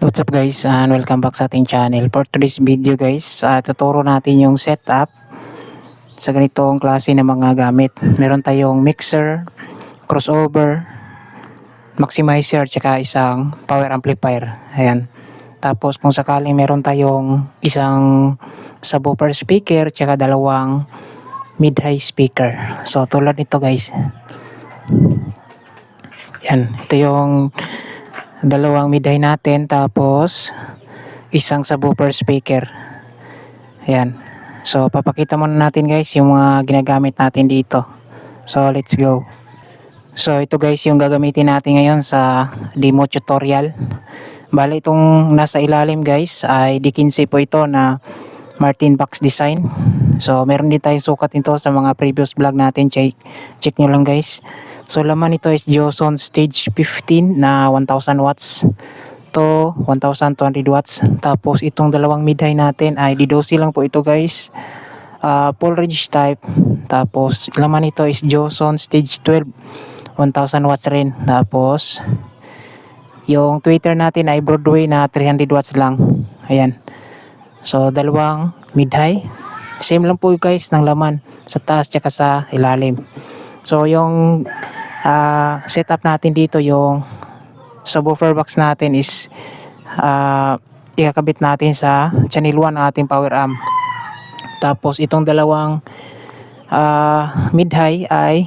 What's up guys and welcome back sa ating channel. For today's video guys, uh, tuturo natin yung setup sa ganitong klase ng mga gamit. Meron tayong mixer, crossover, maximizer, tsaka isang power amplifier. Ayan. Tapos kung sakaling meron tayong isang subwoofer speaker, tsaka dalawang mid-high speaker. So tulad nito guys. Yan, ito yung dalawang mid-high natin tapos isang subwoofer speaker. Ayan. So papakita muna natin guys yung mga ginagamit natin dito. So let's go. So ito guys yung gagamitin natin ngayon sa demo tutorial. Bali itong nasa ilalim guys ay D15 po ito na Martin Box Design. So meron din tayong sukat nito sa mga previous vlog natin. Check, check nyo lang guys So laman nito is Joson Stage 15 na 1000 watts to 1200 watts. Tapos itong dalawang mid-high natin ay D12 lang po ito guys. Uh, full range type. Tapos laman nito is Joson Stage 12 1000 watts rin. Tapos yung tweeter natin ay Broadway na 300 watts lang. Ayan. So dalawang mid-high. Same lang po guys ng laman sa taas tsaka sa ilalim. So yung uh, setup natin dito yung subwoofer box natin is uh, ikakabit natin sa channel 1 ng ating power amp. Tapos itong dalawang uh, mid-high ay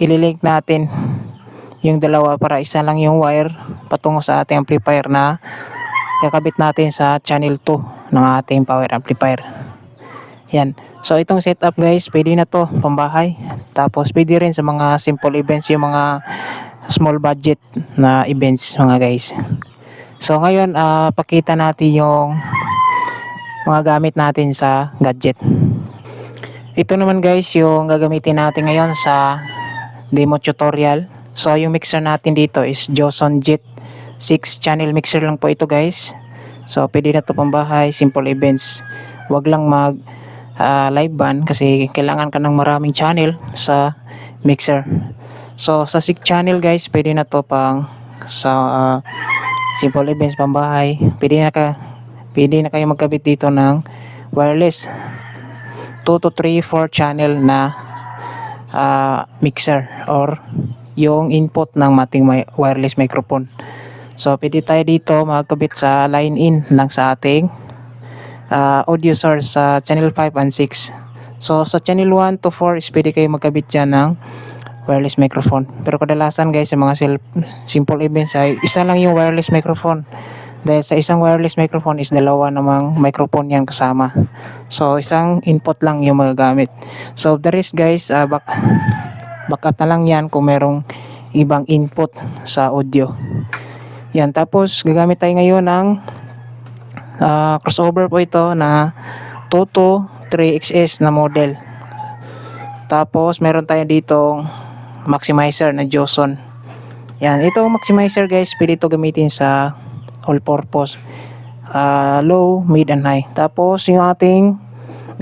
ililink natin yung dalawa para isa lang yung wire patungo sa ating amplifier na kakabit natin sa channel 2 ng ating power amplifier. Yan. So itong setup guys, pwede na to pambahay. Tapos pwede rin sa mga simple events, yung mga small budget na events mga guys. So ngayon, uh, pakita natin yung mga gamit natin sa gadget. Ito naman guys, yung gagamitin natin ngayon sa demo tutorial. So yung mixer natin dito is Joson Jet 6 channel mixer lang po ito guys. So pwede na to pambahay, simple events. Wag lang mag uh, live ban kasi kailangan ka ng maraming channel sa mixer. So sa 6 channel guys, pwede na to pang sa uh, simple events pambahay. Pwede na ka pwede na kayo magkabit dito ng wireless 2 to 3 4 channel na uh, mixer or yung input ng mating wireless microphone. So pwede tayo dito magkabit sa line in lang sa ating uh, audio source sa channel 5 and 6. So sa channel 1 to 4 is pwede kayo magkabit dyan ng wireless microphone. Pero kadalasan guys sa mga simple events ay isa lang yung wireless microphone. Dahil sa isang wireless microphone is dalawa namang microphone yan kasama. So isang input lang yung magagamit. So the rest guys, uh, back, backup na lang yan kung merong ibang input sa audio. Yan, tapos gagamit tayo ngayon ng uh, crossover po ito na Toto 3XS na model. Tapos meron tayo dito maximizer na Joson yan ito maximizer guys pwede ito gamitin sa all purpose. Uh, low, mid and high. Tapos yung ating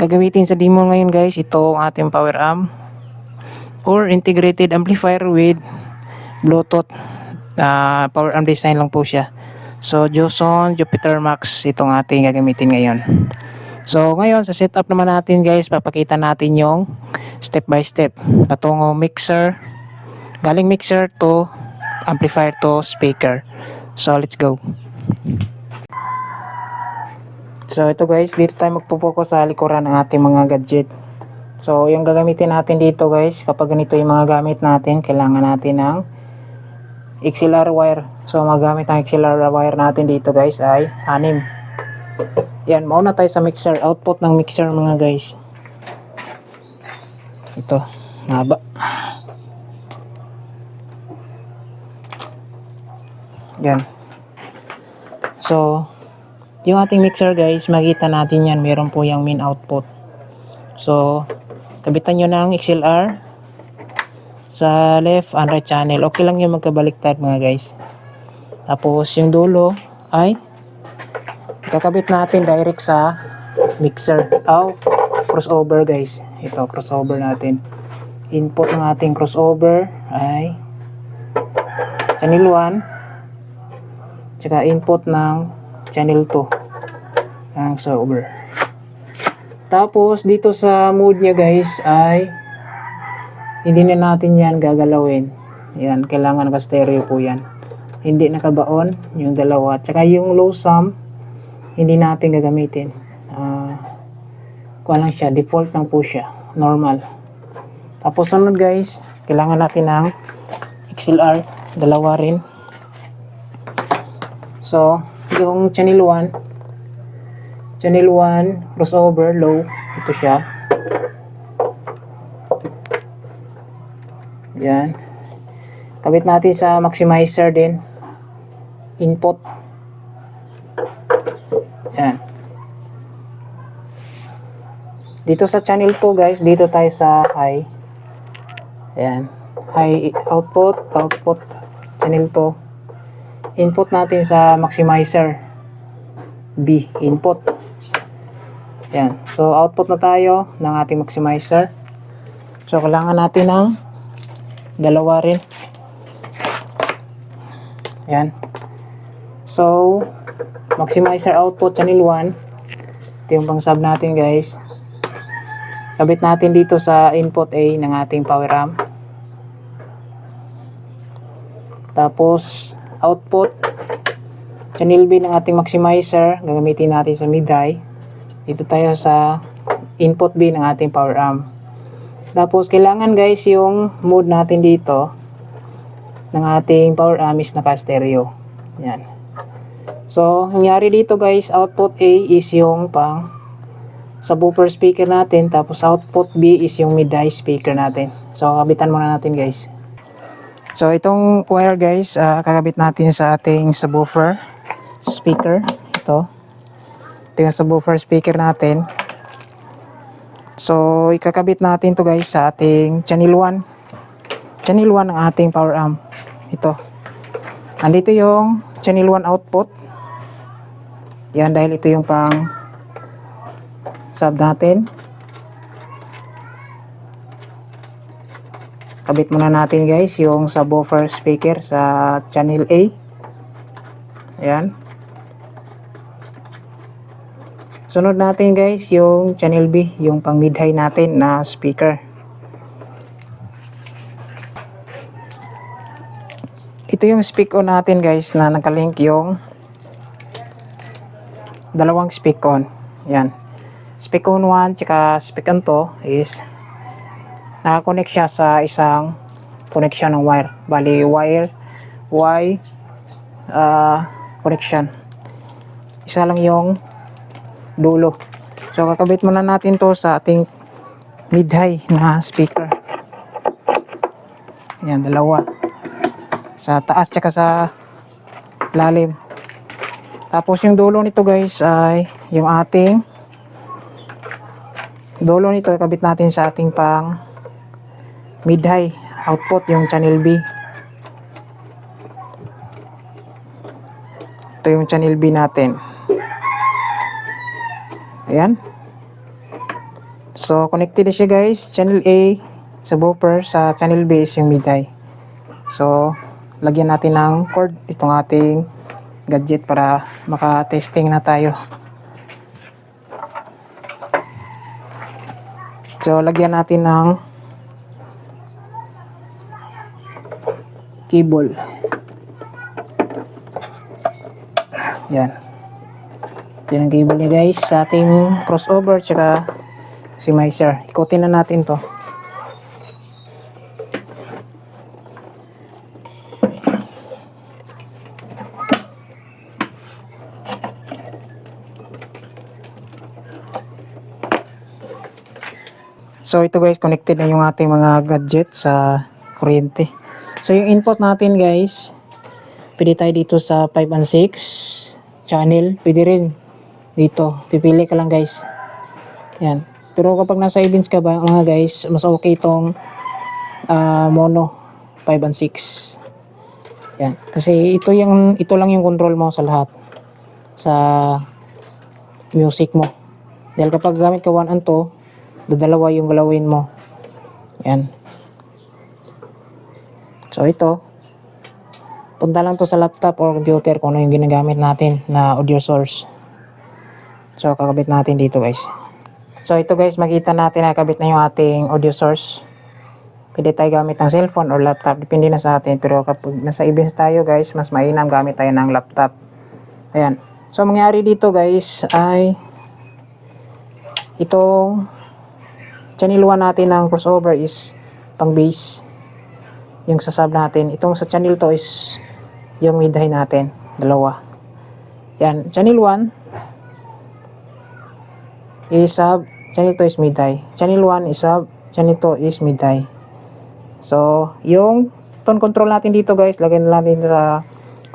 gagamitin sa demo ngayon guys ito ang ating power amp or integrated amplifier with bluetooth. Uh, power amp design lang po siya So, Joson Jupiter Max itong ating gagamitin ngayon. So, ngayon sa setup naman natin guys, papakita natin yung step by step. Patungo mixer, galing mixer to amplifier to speaker. So, let's go. So, ito guys, dito tayo magpo-focus sa likuran ng ating mga gadget. So, yung gagamitin natin dito guys, kapag ganito yung mga gamit natin, kailangan natin ng XLR wire. So magamit ang XLR wire natin dito guys ay 6. Yan, mauna tayo sa mixer. Output ng mixer mga guys. Ito, mahaba. Yan. So, yung ating mixer guys, makita natin yan. Meron po yung main output. So, kabitan nyo ng XLR sa left and right channel. Okay lang yung magkabaliktad mga guys. Tapos yung dulo ay kakabit natin direct sa mixer. Oh, crossover guys. Ito crossover natin. Input ng ating crossover ay channel 1 tsaka input ng channel 2 ang sober. Tapos dito sa mode niya guys ay hindi na natin yan gagalawin. Yan, kailangan naka-stereo po yan. Hindi nakabaon yung dalawa. Tsaka yung low sum, hindi natin gagamitin. Ah, kuha lang siya, default lang po siya. Normal. Tapos sunod guys, kailangan natin ng XLR, dalawa rin. So, yung channel 1, channel 1, crossover, low, ito siya. Yan. Kabit natin sa maximizer din. Input. Yan. Dito sa channel 2 guys, dito tayo sa high. Ayan. High output, output, channel 2. Input natin sa maximizer. B, input. Ayan. So, output na tayo ng ating maximizer. So, kailangan natin ng dalawa rin. Ayan. So, maximizer output channel 1. Ito yung pang sub natin guys. Kabit natin dito sa input A ng ating power amp. Tapos, output channel B ng ating maximizer. Gagamitin natin sa mid-high. Dito tayo sa input B ng ating power amp. Tapos, kailangan guys yung mode natin dito ng ating power amp is naka-stereo. Yan. So, nangyari dito guys, output A is yung pang subwoofer speaker natin, tapos output B is yung mid-high speaker natin. So, kabitan muna natin guys. So, itong wire guys, ah, kakabit natin sa ating subwoofer speaker. Ito. Ito yung subwoofer speaker natin. So, ikakabit natin to guys sa ating channel 1. Channel 1 ng ating power amp. Ito. Andito yung channel 1 output. Yan dahil ito yung pang sub natin. Kabit muna natin guys yung subwoofer speaker sa channel A. Ayan. Sunod natin guys yung channel B, yung pang mid-high natin na speaker. Ito yung speak on natin guys na nakalink yung dalawang speak on. Yan. Speak on 1 tsaka speak on 2 is nakakonect siya sa isang connection ng wire. Bali wire Y uh, connection. Isa lang yung dulo. So kakabit muna natin to sa ating mid-high na speaker. Yan, dalawa. Sa taas tsaka sa lalim. Tapos yung dulo nito guys ay yung ating dulo nito ikabit natin sa ating pang mid-high output yung channel B. Ito yung channel B natin. Ayan. So, connected na siya guys. Channel A sa buffer sa channel B is yung mid-high. So, lagyan natin ng cord itong ating gadget para maka-testing na tayo. So, lagyan natin ng cable. Yan. Ito yung cable niya guys sa ating crossover tsaka si miser. Ikutin na natin to. So ito guys, connected na yung ating mga gadget sa kuryente. So yung input natin guys, pwede tayo dito sa 5 and 6 channel. Pwede rin dito. Pipili ka lang guys. Yan. Pero kapag nasa events ka ba mga guys, mas okay itong ah, mono 5 and 6. Yan. Kasi ito yung ito lang yung control mo sa lahat sa music mo. Dahil kapag gamit ka 1 and 2, dadalawa yung galawin mo. Yan. So ito, Punta lang to sa laptop or computer kung ano yung ginagamit natin na audio source. So, kakabit natin dito guys. So, ito guys, makita natin na kabit na yung ating audio source. Pwede tayo gamit ng cellphone or laptop. Depende na sa atin. Pero kapag nasa events tayo guys, mas mainam gamit tayo ng laptop. Ayan. So, ang mangyari dito guys ay itong channel 1 natin ng crossover is pang base. Yung sa sub natin. Itong sa channel 2 is yung mid high natin. Dalawa. Yan. Channel 1 is sub. Channel 2 is mid high. Channel 1 is sub. Channel 2 is mid high. So, yung tone control natin dito guys, lagyan na natin sa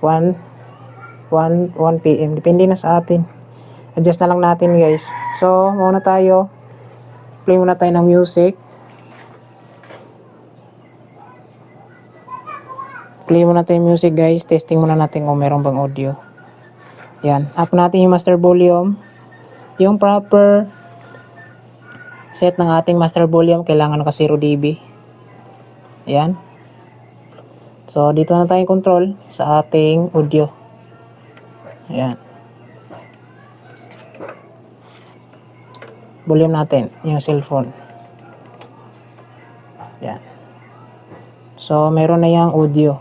1 1 1 PM. Depende na sa atin. Adjust na lang natin guys. So, muna tayo. Play muna tayo ng music. Play muna tayo music guys. Testing muna natin kung meron bang audio. Yan. Up natin yung master volume. Yung proper set ng ating master volume kailangan naka 0 dB. Yan. So, dito na tayong control sa ating audio. Ayan. Volume natin, yung cellphone. Ayan. So, meron na yung audio.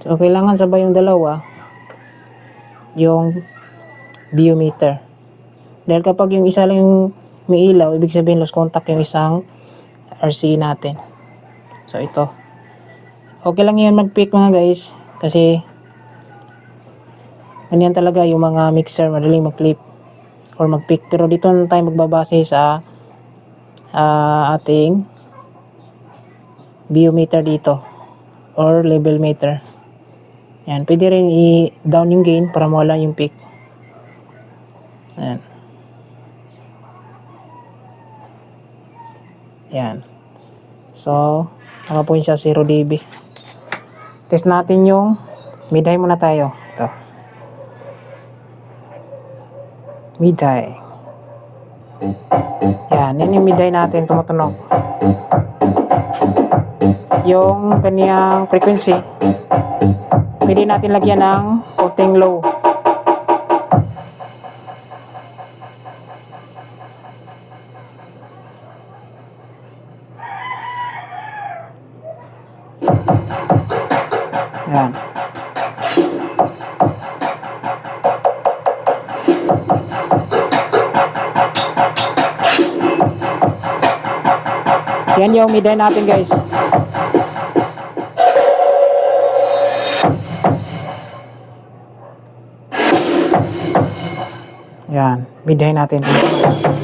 So, kailangan sabay yung dalawa, yung biometer. Dahil kapag yung isa lang yung may ilaw, ibig sabihin lost contact yung isang RC natin. So, ito. Okay lang yan mag-pick mga guys. Kasi, ganyan talaga yung mga mixer, madaling mag-clip or mag-pick. Pero dito na tayo magbabase sa ah, ating biometer dito or level meter. Yan, pwede rin i-down yung gain para mawala yung peak. Yan. Yan. So, nakapoint siya 0 dB. Test natin yung mid-high muna tayo. Ito. Mid-high. Yan, yun yung mid-high natin tumutunog. Yung kanyang frequency, pwede natin lagyan ng konting low. Yan. Yan yung midday natin guys. Yan, midday natin. Wowie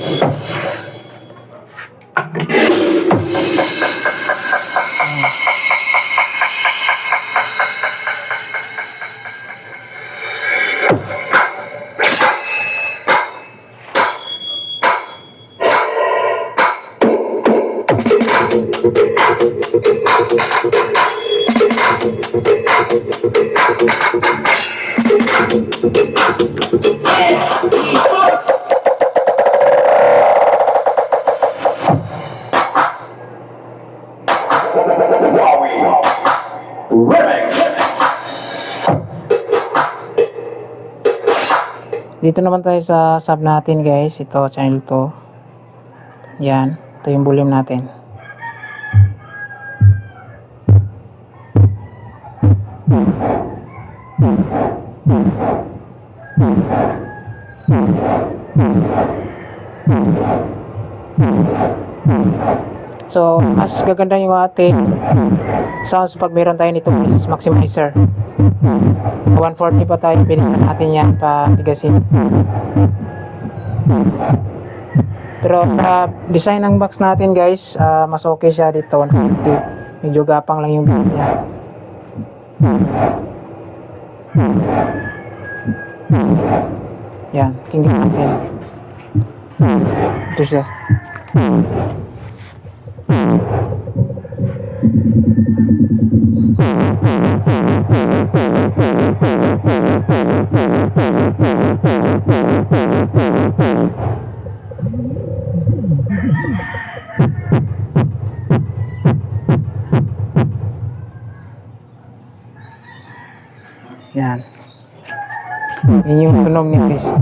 Dito naman tayo sa sub natin guys. Ito, channel 2. Yan. Ito yung volume natin. So, mas gaganda yung ating sounds pag meron tayo nito is maximizer. 140 pa tayo, pilihan natin yan pa tigasin. Pero sa design ng box natin guys, ah, mas okay siya dito 150. Medyo gapang lang yung bass niya. Yan, kinggan natin. Ito siya. Yan. Yun yung tunog ni Pes.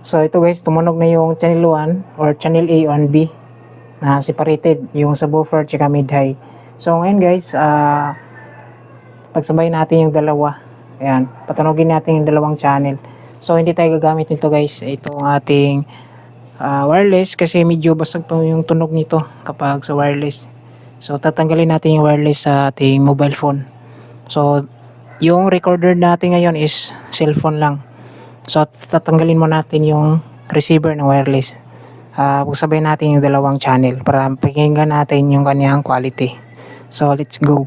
So ito guys, tumunog na yung channel 1 or channel A on B na separated yung subwoofer tsaka mid-high. So ngayon guys, ah pagsabay natin yung dalawa. Ayan, patunogin natin yung dalawang channel. So hindi tayo gagamit nito guys, itong ating ah, wireless kasi medyo basag pa yung tunog nito kapag sa wireless. So tatanggalin natin yung wireless sa ating mobile phone. So yung recorder natin ngayon is cellphone lang. So tatanggalin mo natin yung receiver ng wireless. Ah, pagsabay natin yung dalawang channel para pakinggan natin yung kanyang quality. So let's go.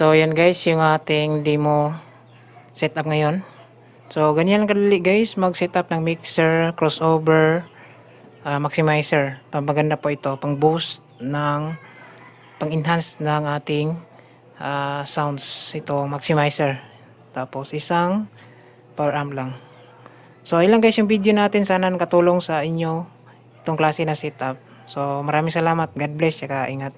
So yan guys, yung ating demo setup ngayon. So ganyan kadali guys, mag-setup ng mixer, crossover, ah, maximizer. Pamaganda po ito, pang boost ng pang-enhance ng ating ah, sounds ito maximizer. Tapos isang power amp lang. So ilang guys yung video natin, sana nakatulong sa inyo itong klase na setup. So maraming salamat, God bless, saka ingat.